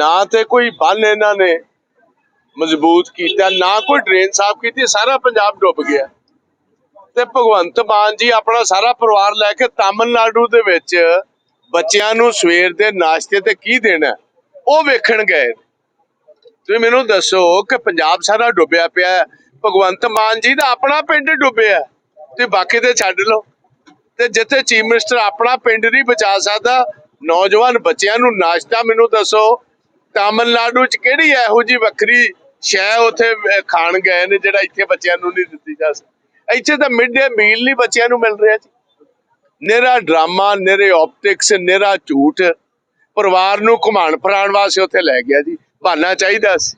ਨਾ ਤੇ ਕੋਈ ਬੰਨ ਇਹਨਾਂ ਨੇ ਮਜ਼ਬੂਤ ਕੀਤਾ ਨਾ ਕੋਈ ਡਰੇਨ ਸਾਫ਼ ਕੀਤੀ ਸਾਰਾ ਪੰਜਾਬ ਡੁੱਬ ਗਿਆ। ਤੇ ਭਗਵੰਤ ਮਾਨ ਜੀ ਆਪਣਾ ਸਾਰਾ ਪਰਿਵਾਰ ਲੈ ਕੇ ਤਾਮਿਲਨਾਡੂ ਦੇ ਵਿੱਚ ਬੱਚਿਆਂ ਨੂੰ ਸਵੇਰ ਦੇ ਨਾਸ਼ਤੇ ਤੇ ਕੀ ਦੇਣਾ ਉਹ ਵੇਖਣ ਗਏ ਤੁਸੀਂ ਮੈਨੂੰ ਦੱਸੋ ਕਿ ਪੰਜਾਬ ਸਾਰਾ ਡੁੱਬਿਆ ਪਿਆ ਭਗਵੰਤ ਮਾਨ ਜੀ ਦਾ ਆਪਣਾ ਪਿੰਡ ਡੁੱਬਿਆ ਹੈ, ਤੇ ਬਾਕੀ ਤੇ ਛੱਡ ਲਓ। ਤੇ ਜਿੱਥੇ ਚੀਫ ਮਿਨਿਸਟਰ ਆਪਣਾ ਪਿੰਡ ਨਹੀਂ ਬਚਾ ਸਕਦਾ ਨੌਜਵਾਨ ਬੱਚਿਆਂ ਨੂੰ ਨਾਸ਼ਤਾ ਮੈਨੂੰ ਦੱਸੋ ਤਾਮਿਲਨਾਡੂ ਚ ਕਿਹੜੀ ਇਹੋ ਜੀ ਵੱਖਰੀ ਸ਼ੈ ਉੱਥੇ ਖਾਣ ਗਏ ਨੇ ਜਿਹੜਾ ਇੱਥੇ ਬੱਚਿਆਂ ਨੂੰ ਨਹੀਂ ਦਿੱਤੀ ਜਾ ਸਕਦੀ? ਇੱਥੇ ਤਾਂ ਮਿਡ ਡੇ ਮੀਲ ਨਹੀਂ ਬੱਚਿਆਂ ਨੂੰ ਮਿਲ ਰਿਹਾ ਜੀ। ਨਿਹਰਾ ਡਰਾਮਾ, ਨਿਹਰੇ ਆਪਟਿਕਸ ਨਿਹਰਾ ਝੂਠ। ਪਰਿਵਾਰ ਨੂੰ ਘੁਮਾਣ ਫਰਾਣ ਵਾਸਤੇ ਉੱਥੇ ਲੈ ਗਿਆ ਜੀ। ਬਹਾਨਾ ਚਾਹੀਦਾ ਸੀ।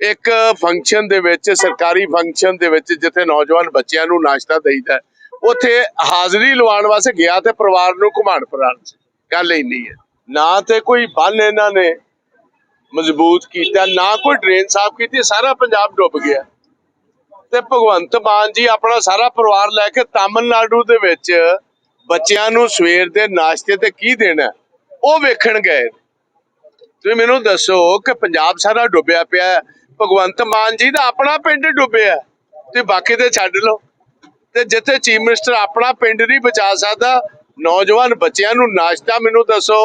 ਇੱਕ ਫੰਕਸ਼ਨ ਦੇ ਵਿੱਚ, ਸਰਕਾਰੀ ਫੰਕਸ਼ਨ ਦੇ ਵਿੱਚ ਜਿੱਥੇ ਨੌਜਵਾਨ ਬੱਚਿਆਂ ਨੂੰ ਨਾਸ਼ਤਾ ਦੇਈਦਾ, ਉੱਥੇ ਹਾਜ਼ਰੀ ਲਵਾਉਣ ਵਾਸਤੇ ਗਿਆ ਤੇ ਪਰਿਵਾਰ ਨੂੰ ਘੁਮਾਣ ਫਰਾਣ ਸੀ। ਗੱਲ ਇੰਨੀ ਹੈ। ਨਾ ਤੇ ਕੋਈ ਬੰਨ ਇਹਨਾਂ ਨੇ। ਮਜ਼ਬੂਤ ਕੀਤਾ ਨਾ ਕੋਈ ਡਰੇਨ ਸਾਫ਼ ਕੀਤੀ ਸਾਰਾ ਪੰਜਾਬ ਡੁੱਬ ਗਿਆ। ਤੇ ਭਗਵੰਤ ਮਾਨ ਜੀ ਆਪਣਾ ਸਾਰਾ ਪਰਿਵਾਰ ਲੈ ਕੇ ਤਾਮਿਲਨਾਡੂ ਦੇ ਵਿੱਚ ਬੱਚਿਆਂ ਨੂੰ ਸਵੇਰ ਦੇ ਨਾਸ਼ਤੇ ਤੇ ਕੀ ਦੇਣਾ ਉਹ ਵੇਖਣ ਗਏ। ਤੁਸੀਂ ਮੈਨੂੰ ਦੱਸੋ ਕਿ ਪੰਜਾਬ ਸਾਰਾ ਡੁੱਬਿਆ ਪਿਆ ਹੈ। ਭਗਵੰਤ ਮਾਨ ਜੀ ਦਾ ਆਪਣਾ ਪਿੰਡ ਡੁੱਬਿਆ ਹੈ, ਤੇ ਬਾਕੀ ਤੇ ਛੱਡ ਲਓ। ਤੇ ਜਿੱਥੇ ਚੀਫ ਮਿਨਿਸਟਰ ਆਪਣਾ ਪਿੰਡ ਨਹੀਂ ਬਚਾ ਸਕਦਾ ਨੌਜਵਾਨ ਬੱਚਿਆਂ ਨੂੰ ਨਾਸ਼ਤਾ ਮੈਨੂੰ ਦੱਸੋ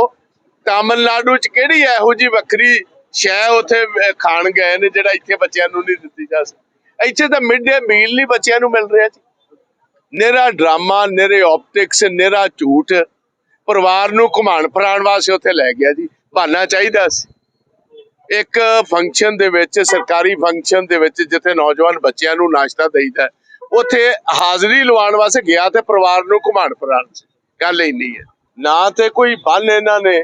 ਤਾਮਿਲਨਾਡੂ ਚ ਕਿਹੜੀ ਇਹੋ ਜੀ ਵੱਖਰੀ ਸ਼ੈ ਉੱਥੇ ਖਾਣ ਗਏ ਨੇ ਜਿਹੜਾ ਇੱਥੇ ਬੱਚਿਆਂ ਨੂੰ ਨਹੀਂ ਦਿੱਤੀ ਜਾ ਸਕਦੀ। ਇੱਥੇ ਤਾਂ ਮਿਡ ਡੇ ਮੀਲ ਨਹੀਂ ਬੱਚਿਆਂ ਨੂੰ ਮਿਲ ਰਿਹਾ ਜੀ। ਨਿਹਰਾ ਡਰਾਮਾ, ਨਿਹਰੇ ਆਪਟਿਕਸ ਨਿਹਰਾ ਝੂਠ। ਪਰਿਵਾਰ ਨੂੰ ਘੁਮਾਣ ਫਰਾਣ ਵਾਸਤੇ ਉੱਥੇ ਲੈ ਗਿਆ ਜੀ। ਬਹਾਨਾ ਚਾਹੀਦਾ ਸੀ। ਇੱਕ ਫੰਕਸ਼ਨ ਦੇ ਵਿੱਚ, ਸਰਕਾਰੀ ਫੰਕਸ਼ਨ ਦੇ ਵਿੱਚ ਜਿੱਥੇ ਨੌਜਵਾਨ ਬੱਚਿਆਂ ਨੂੰ ਨਾਸ਼ਤਾ ਦੇਈਦਾ ਉੱਥੇ ਹਾਜ਼ਰੀ ਲਵਾਉਣ ਵਾਸਤੇ ਗਿਆ ਤੇ ਪਰਿਵਾਰ ਨੂੰ ਘੁਮਾਣ ਫਰਾਣ ਸੀ। ਗੱਲ ਇੰਨੀ ਹੈ। ਨਾ ਤੇ ਕੋਈ ਬੰਨ ਇਹਨਾਂ ਨੇ।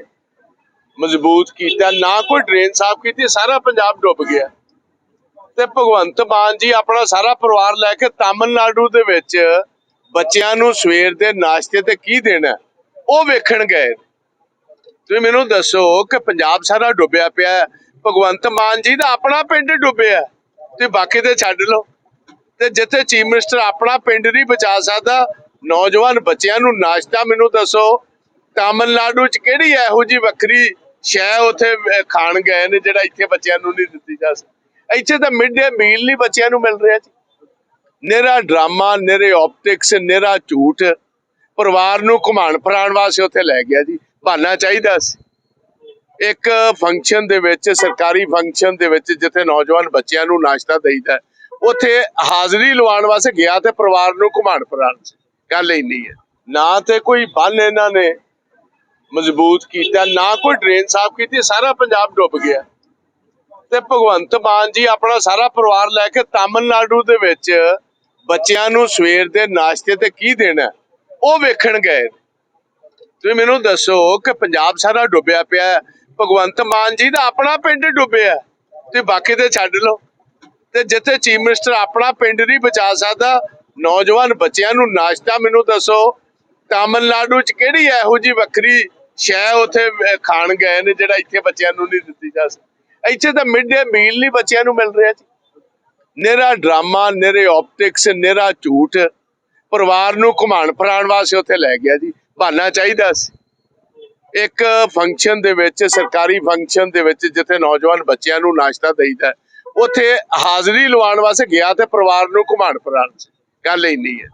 ਮਜ਼ਬੂਤ ਕੀਤਾ ਨਾ ਕੋਈ ਡਰੇਨ ਸਾਫ਼ ਕੀਤੀ ਸਾਰਾ ਪੰਜਾਬ ਡੁੱਬ ਗਿਆ। ਤੇ ਭਗਵੰਤ ਮਾਨ ਜੀ ਆਪਣਾ ਸਾਰਾ ਪਰਿਵਾਰ ਲੈ ਕੇ ਤਾਮਿਲਨਾਡੂ ਦੇ ਵਿੱਚ ਬੱਚਿਆਂ ਨੂੰ ਸਵੇਰ ਦੇ ਨਾਸ਼ਤੇ ਤੇ ਕੀ ਦੇਣਾ ਉਹ ਵੇਖਣ ਗਏ ਤੁਸੀਂ ਮੈਨੂੰ ਦੱਸੋ ਕਿ ਪੰਜਾਬ ਸਾਰਾ ਡੁੱਬਿਆ ਪਿਆ ਭਗਵੰਤ ਮਾਨ ਜੀ ਦਾ ਆਪਣਾ ਪਿੰਡ ਡੁੱਬਿਆ ਹੈ, ਤੇ ਬਾਕੀ ਤੇ ਛੱਡ ਲਓ। ਤੇ ਜਿੱਥੇ ਚੀਫ ਮਿਨਿਸਟਰ ਆਪਣਾ ਪਿੰਡ ਨਹੀਂ ਬਚਾ ਸਕਦਾ ਨੌਜਵਾਨ ਬੱਚਿਆਂ ਨੂੰ ਨਾਸ਼ਤਾ ਮੈਨੂੰ ਦੱਸੋ ਤਾਮਿਲਨਾਡੂ ਚ ਕਿਹੜੀ ਇਹੋ ਜੀ ਵੱਖਰੀ ਸ਼ੈ ਉੱਥੇ ਖਾਣ ਗਏ ਨੇ ਜਿਹੜਾ ਇੱਥੇ ਬੱਚਿਆਂ ਨੂੰ ਨਹੀਂ ਦਿੱਤੀ ਜਾ ਸਕਦੀ। ਇੱਥੇ ਤਾਂ ਮਿਡ ਡੇ ਮੀਲ ਨਹੀਂ ਬੱਚਿਆਂ ਨੂੰ ਮਿਲ ਰਿਹਾ ਜੀ। ਨਿਹਰਾ ਡਰਾਮਾ, ਨਿਹਰੇ ਆਪਟਿਕਸ ਨਿਹਰਾ ਝੂਠ। ਪਰਿਵਾਰ ਨੂੰ ਘੁਮਾਣ ਫਰਾਣ ਵਾਸਤੇ ਉੱਥੇ ਲੈ ਗਿਆ ਜੀ। ਬਹਾਨਾ ਚਾਹੀਦਾ ਸੀ। ਇੱਕ ਫੰਕਸ਼ਨ ਦੇ ਵਿੱਚ, ਸਰਕਾਰੀ ਫੰਕਸ਼ਨ ਦੇ ਵਿੱਚ ਜਿੱਥੇ ਨੌਜਵਾਨ ਬੱਚਿਆਂ ਨੂੰ ਨਾਸ਼ਤਾ ਦੇਈਦਾ, ਉੱਥੇ ਹਾਜ਼ਰੀ ਲਵਾਉਣ ਵਾਸਤੇ ਗਿਆ ਤੇ ਪਰਿਵਾਰ ਨੂੰ ਘੁਮਾਣ ਫਰਾਣ ਸੀ। ਗੱਲ ਇੰਨੀ ਹੈ। ਨਾ ਤੇ ਕੋਈ ਬੰਨ ਇਹਨਾਂ ਨੇ। ਮਜ਼ਬੂਤ ਕੀਤਾ ਨਾ ਕੋਈ ਡਰੇਨ ਸਾਫ਼ ਕੀਤੀ ਸਾਰਾ ਪੰਜਾਬ ਡੁੱਬ ਗਿਆ ਤੇ ਭਗਵੰਤ ਮਾਨ ਜੀ ਆਪਣਾ ਸਾਰਾ ਪਰਿਵਾਰ ਲੈ ਕੇ ਤਾਮਿਲਨਾਡੂ ਦੇ ਵਿੱਚ ਬੱਚਿਆਂ ਨੂੰ ਸਵੇਰ ਦੇ ਨਾਸ਼ਤੇ ਤੇ ਕੀ ਦੇਣਾ ਉਹ ਵੇਖਣ ਗਏ ਤੁਸੀਂ ਮੈਨੂੰ ਦੱਸੋ ਕਿ ਪੰਜਾਬ ਸਾਰਾ ਡੁੱਬਿਆ ਪਿਆ ਹੈ। ਭਗਵੰਤ ਮਾਨ ਜੀ ਦਾ ਆਪਣਾ ਪਿੰਡ ਡੁੱਬਿਆ ਹੈ, ਤੇ ਬਾਕੀ ਤੇ ਛੱਡ ਲਓ ਤੇ ਜਿੱਥੇ ਚੀਫ ਮਿਨਿਸਟਰ ਆਪਣਾ ਪਿੰਡ ਨਹੀਂ ਬਚਾ ਸਕਦਾ ਨੌਜਵਾਨ ਬੱਚਿਆਂ ਨੂੰ ਨਾਸ਼ਤਾ ਮੈਨੂੰ ਦੱਸੋ ਤਾਮਿਲਨਾਡੂ ਚ ਕਿਹੜੀ ਇਹੋ ਜੀ ਵੱਖਰੀ ਸ਼ੈ ਉੱਥੇ ਖਾਣ ਗਏ ਨੇ ਜਿਹੜਾ ਇੱਥੇ ਬੱਚਿਆਂ ਨੂੰ ਨਹੀਂ ਦਿੱਤੀ ਜਾ ਸਕਦੀ। ਇੱਥੇ ਤਾਂ ਮਿਡ ਡੇ ਮੀਲ ਨਹੀਂ ਬੱਚਿਆਂ ਨੂੰ ਮਿਲ ਰਿਹਾ ਜੀ। ਨਿਹਰਾ ਡਰਾਮਾ ਨਿਹਰੇ ਆਪਟਿਕਸ ਨਿਹਰਾ ਝੂਠ। ਪਰਿਵਾਰ ਨੂੰ ਘੁਮਾਣ ਫਰਾਣ ਵਾਸਤੇ ਉੱਥੇ ਲੈ ਗਿਆ ਜੀ। ਬਹਾਨਾ ਚਾਹੀਦਾ ਸੀ। ਇੱਕ ਫੰਕਸ਼ਨ ਦੇ ਵਿੱਚ, ਸਰਕਾਰੀ ਫੰਕਸ਼ਨ ਦੇ ਵਿੱਚ ਜਿੱਥੇ ਨੌਜਵਾਨ ਬੱਚਿਆਂ ਨੂੰ ਨਾਸ਼ਤਾ ਦੇਈਦਾ ਉੱਥੇ ਹਾਜ਼ਰੀ ਲਵਾਉਣ ਵਾਸਤੇ ਗਿਆ ਤੇ ਪਰਿਵਾਰ ਨੂੰ ਘੁਮਾਣ ਫਰਾਣ ਸੀ ਗੱਲ ਇੰਨੀ ਹੈ।